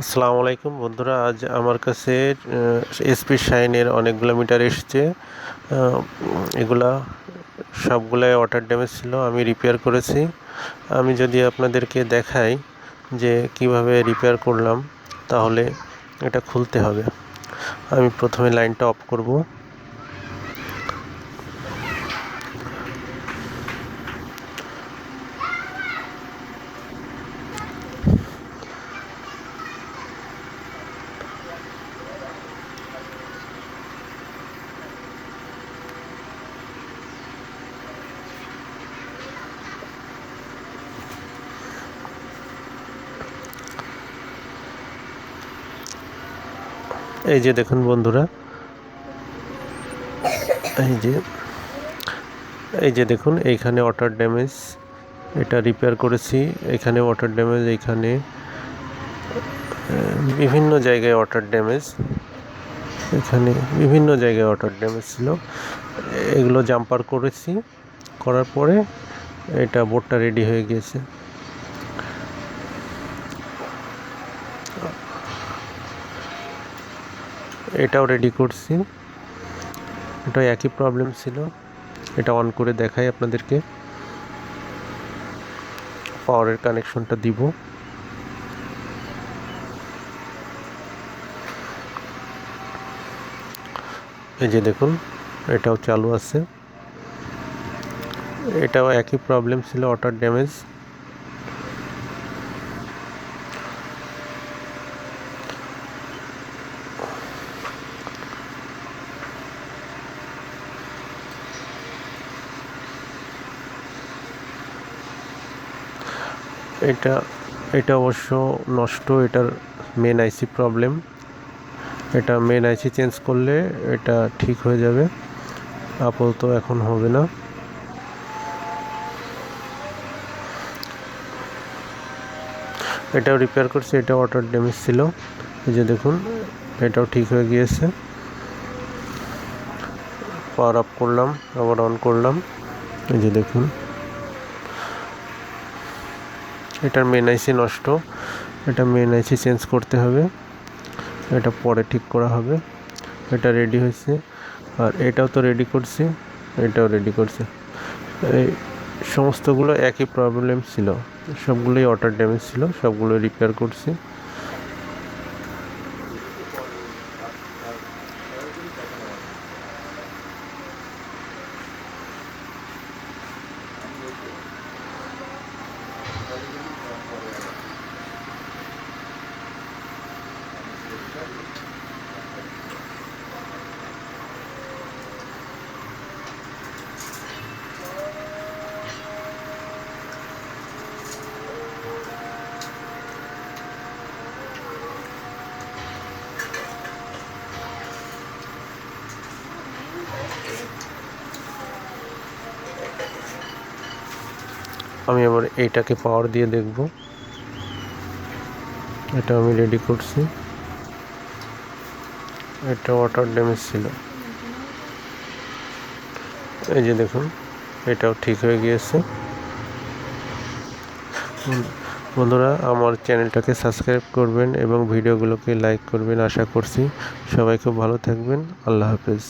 আসসালামু আলাইকুম বন্ধুরা, আজ আমার কাছে এসপি শাইনের অনেকগুলো মিটার এসছে। এগুলা সবগুলাই ওয়াটার ড্যামেজ ছিল, আমি রিপেয়ার করেছি। আমি যদি আপনাদেরকে দেখাই যে কীভাবে রিপেয়ার করলাম, তাহলে এটা খুলতে হবে। আমি প্রথমে লাইনটা অফ করব। এই যে দেখুন বন্ধুরা, এই যে এই যে দেখুন, এইখানে ওয়াটার ড্যামেজ এটা রিপেয়ার করেছি। এখানে ওয়াটার ড্যামেজ এইখানে বিভিন্ন জায়গায় ওয়াটার ড্যামেজ এখানে বিভিন্ন জায়গায় ওয়াটার ড্যামেজ ছিল। এগুলো জাম্পার করেছি, করার পরে এটা বোর্ডটা রেডি হয়ে গিয়েছে। এটাও রেডি করছি। এটা একই প্রবলেম ছিল। এটা অন করে দেখাই আপনাদেরকে। পাওয়ারের কানেকশনটা দিব। এই যে দেখুন, এটাও চালু আছে। এটাও একই প্রবলেম ছিল ওয়াটার ড্যামেজ এটা এটা অবশ্য নষ্ট, এটার মেন আইসি প্রবলেম এটা মেন আইসি চেঞ্জ করলে এটা ঠিক হয়ে যাবে। আপাতত এখন হবে না। এটাও রিপেয়ার করছি এটা ওয়াটার ড্যামেজ ছিল। এই যে দেখুন, এটাও ঠিক হয়ে গিয়েছে। পাওয়ার আপ করলাম, আবার অন করলাম। এই যে দেখুন। এটার মেন আইসি নষ্ট। এটা মেন আইসি চেঞ্জ করতে হবে। এটা পরে ঠিক করা হবে। এটা রেডি হয়েছে। আর এটাও তো রেডি করছি। এটাও রেডি করছি। এই সমস্তগুলো একই প্রবলেম ছিল। সবগুলোই ওয়াটার ড্যামেজ ছিল। সবগুলো রিপেয়ার করছি। আমি আবার এইটাকে পাওয়ার দিয়ে দেখব। এটা আমি রেডি করছি। এটা ওয়াটার ড্যামেজ ছিল। এই যে দেখুন, এটাও ঠিক হয়ে গিয়েছে। বন্ধুরা, আমার চ্যানেলটাকে সাবস্ক্রাইব করবেন এবং ভিডিওগুলোকে লাইক করবেন, আশা করছি সবাই খুব ভালো থাকবেন। আল্লাহ হাফেজ।